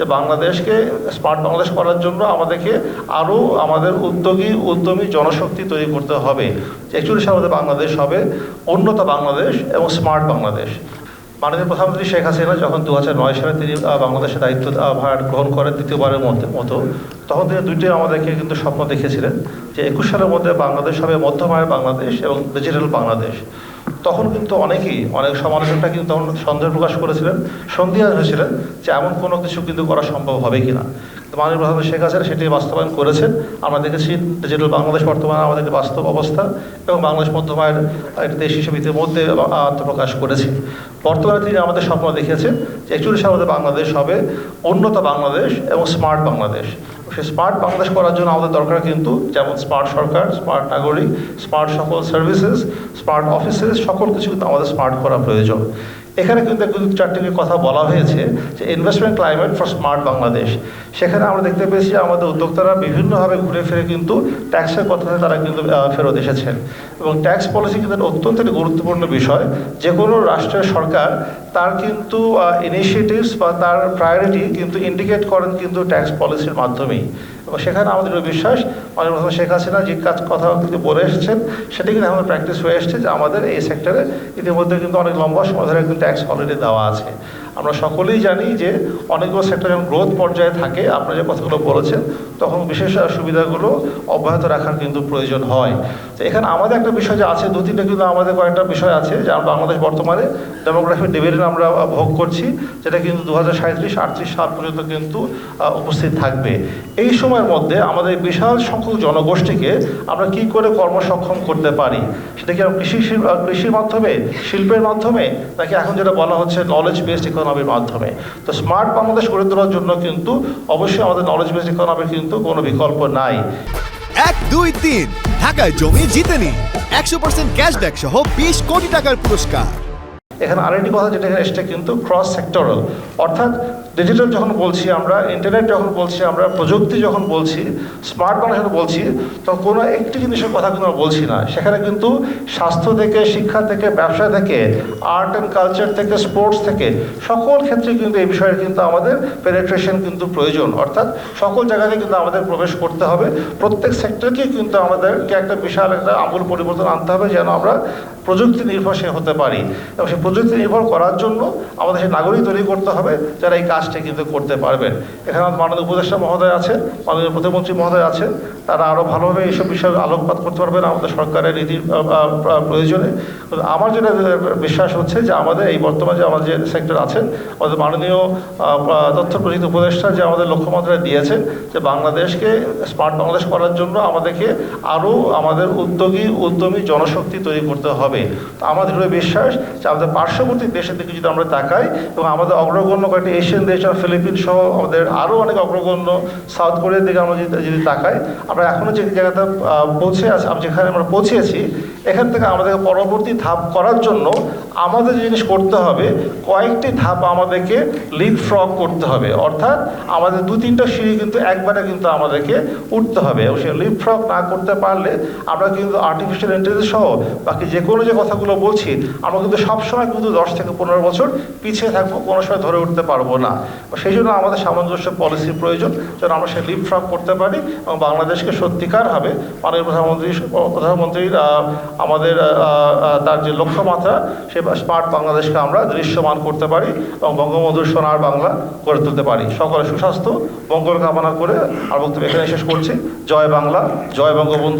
যে বাংলাদেশকে, স্মার্ট বাংলাদেশ করার জন্য আমাদেরকে আরও আমাদের উদ্যোগী, উদ্যমী জনশক্তি তৈরি করতে হবে। একচল্লিশ সালে আমাদের বাংলাদেশ হবে, উন্নত বাংলাদেশ এবং স্মার্ট বাংলাদেশ। মাননীয় প্রধানমন্ত্রী শেখ হাসিনা যখন দু নয় সালে তিনি বাংলাদেশের দায়িত্ব ভার গ্রহণ করেন দ্বিতীয়বারের মধ্যে, মতো, তখন তিনি দুইটি আমাদেরকে কিন্তু স্বপ্ন দেখেছিলেন যে একুশ সালের মধ্যে বাংলাদেশ হবে মধ্যম আয়ের বাংলাদেশ এবং ডিজিটাল বাংলাদেশ। তখন কিন্তু অনেকেই, অনেক সমালোচকরা কিন্তু তখন সন্দেহ প্রকাশ করেছিলেন, সন্দেহ হয়েছিলেন যে এমন কোনো কিছু কিন্তু করা সম্ভব হবে কিনা। মাননীয় প্রধানমন্ত্রী শেখ হাসিনা সেটি বাস্তবায়ন করেছেন। আমরা দেখেছি ডিজিটাল বাংলাদেশ বর্তমানে আমাদের বাস্তব অবস্থা এবং বাংলাদেশ মধ্যমায়ের একটি দেশ হিসেবে ইতিমধ্যে আত্মপ্রকাশ করেছি। বর্তমানে তিনি আমাদের স্বপ্ন দেখেছেন যে একচল্লিশ আমাদের বাংলাদেশ হবে উন্নত বাংলাদেশ এবং স্মার্ট বাংলাদেশ। সে স্মার্ট বাংলাদেশ করার জন্য আমাদের দরকার কিন্তু যেমন স্মার্ট সরকার স্মার্ট নাগরিক স্মার্ট সকল সার্ভিসেস স্মার্ট অফিসেস সকল কিছু কিন্তু আমাদের স্মার্ট করা প্রয়োজন। এখানে কিন্তু একটু চারটি কথা বলা হয়েছে যে investment climate for smart Bangladesh সেখানে আমরা দেখতে পেয়েছি আমাদের উদ্যোক্তারা বিভিন্নভাবে ঘুরে ফিরে কিন্তু ট্যাক্সের কথাতে তারা কিন্তু ফেরত এসেছেন। এবং ট্যাক্স পলিসি কিন্তু অত্যন্ত গুরুত্বপূর্ণ বিষয়। যে কোনো রাষ্ট্রের সরকার তার কিন্তু ইনিশিয়েটিভস বা তার প্রায়োরিটি কিন্তু ইন্ডিকেট করেন কিন্তু ট্যাক্স পলিসির মাধ্যমেই। এবং সেখানে আমাদের বিশ্বাস অনেক প্রধান শেখ হাসিনা যে কাজ, কথা কিন্তু বলে এসেছেন, সেটি কিন্তু আমাদের প্র্যাকটিস হয়ে এসেছে যে আমাদের এই সেক্টরে ইতিমধ্যে কিন্তু অনেক লম্বা সময় ধরে কিন্তু ট্যাক্স অলরেডি দেওয়া আছে। আমরা সকলেই জানি যে অনেকগুলো সেক্টর যখন গ্রোথ পর্যায়ে থাকে, আপনারা যে কথাগুলো বলেছেন, তখন বিশেষ সুবিধাগুলো অব্যাহত রাখার কিন্তু প্রয়োজন হয়। তো এখানে আমাদের একটা বিষয় যে আছে দু তিনটা কিন্তু আমাদের কয়েকটা বিষয় আছে, যে বাংলাদেশ বর্তমানে ডেমোগ্রাফি ডিভিডেন্ড আমরা ভোগ করছি, যেটা কিন্তু দু হাজার সাঁত্রিশ আটত্রিশ সাল পর্যন্ত কিন্তু উপস্থিত থাকবে। এই সময়ের মধ্যে আমাদের বিশাল সংখ্যক জনগোষ্ঠীকে আমরা কি করে কর্মসক্ষম করতে পারি? সেটা কি কৃষি, কৃষির মাধ্যমে, শিল্পের মাধ্যমে? নাকি এখন যেটা বলা হচ্ছে নলেজ বেসড ইকোনমির মাধ্যমে। তো স্মার্ট বাংলাদেশ গড়ে তোলার জন্য কিন্তু অবশ্যই আমাদের নলেজ বেসড ইকোনমির কিন্তু কোনো বিকল্প নাই। এক, দুই, তিন। ঢাকায় জমি জিতে নিন একশো পার্সেন্ট ক্যাশব্যাক সহ বিশ কোটি টাকার পুরস্কার। এখানে আরেকটি কথা যেটা এখানে এসছে কিন্তু ক্রস সেক্টরাল অর্থাৎ ডিজিটাল যখন বলছি আমরা ইন্টারনেট যখন বলছি আমরা, প্রযুক্তি যখন বলছি স্মার্ট বাংলা যখন বলছি তখন কোনো একটি জিনিসের কথা কিন্তু আমরা বলছি না। সেখানে কিন্তু স্বাস্থ্য থেকে, শিক্ষা থেকে, ব্যবসা থেকে আর্ট অ্যান্ড কালচার থেকে স্পোর্টস থেকে, সকল ক্ষেত্রে কিন্তু এই বিষয়ের কিন্তু আমাদের পেনেট্রেশন কিন্তু প্রয়োজন। অর্থাৎ সকল জায়গাতে কিন্তু আমাদের প্রবেশ করতে হবে। প্রত্যেক সেক্টরকে কিন্তু আমাদেরকে একটা বিশাল একটা আমূল পরিবর্তন আনতে হবে যেন আমরা প্রযুক্তি নির্ভরশীল হতে পারি। এবং সেই প্রযুক্তি নির্ভর করার জন্য আমাদের সেই নাগরিক তৈরি করতে হবে যারা এই কাজটা কিন্তু করতে পারবেন। এখানে মাননীয় উপদেষ্টা মহোদয় আছেন মাননীয় প্রধানমন্ত্রী মহোদয় আছেন। তারা আরও ভালোভাবে এইসব বিষয়ে আলোকপাত করতে পারবেন আমাদের সরকারের আহ, প্রয়োজনে। আমার যেটা বিশ্বাস হচ্ছে যে আমাদের এই বর্তমানে যে আমাদের যে সেক্টর আছেন আমাদের মাননীয় তথ্য প্রযুক্তি উপদেষ্টা যে আমাদের লক্ষ্যমাত্রায় দিয়েছেন যে বাংলাদেশকে স্মার্ট বাংলাদেশ করার জন্য আমাদেরকে আরও আমাদের উদ্যোগী উদ্যমী জনশক্তি তৈরি করতে হবে। তো আমাদের বিশ্বাস যে আমাদের পার্শ্ববর্তী দেশের দিকে যদি আমরা তাকাই এবং আমাদের অগ্রগণ্য কয়েকটি এশিয়ান দেশ আর ফিলিপিন সহ আমাদের আরও অনেক অগ্রগণ্য সাউথ কোরিয়ার দিকে আমরা যদি যদি তাকাই, আমরা এখনও যে জায়গাটা পৌঁছে আছি যেখানে আমরা পৌঁছেছি এখান থেকে আমাদেরকে পরবর্তী ধাপ করার জন্য আমাদের যে জিনিস করতে হবে, কয়েকটি ধাপ আমাদেরকে লিপ ফ্রক করতে হবে। অর্থাৎ আমাদের দু তিনটা সিঁড়ি কিন্তু একবারে কিন্তু আমাদেরকে উঠতে হবে। এবং সেই লিপ ফ্রক না করতে পারলে আমরা কিন্তু আর্টিফিশিয়াল ইন্টেলিজেন্স সহ বাকি যে কোনো যে কথাগুলো বলছি, আমরা কিন্তু সবসময় কিন্তু দশ থেকে পনেরো বছর পিছিয়ে থাকব, কোনো সময় ধরে উঠতে পারব না। সেই জন্য আমাদের সামঞ্জস্য পলিসির প্রয়োজন যেন আমরা সেই লিপ ফ্রক করতে পারি এবং বাংলাদেশকে সত্যিকার হবে। মাননীয় প্রধানমন্ত্রী প্রধানমন্ত্রীর আমাদের তার যে লক্ষ্যমাত্রা সে স্মার্ট বাংলাদেশকে আমরা দৃশ্যমান করতে পারি এবং বঙ্গবন্ধুর সোনার বাংলা করে তুলতে পারি। সকলে সুস্বাস্থ্য, মঙ্গল কামনা করে আর বক্তব্য এখানে শেষ করছি। জয় বাংলা, জয় বঙ্গবন্ধু।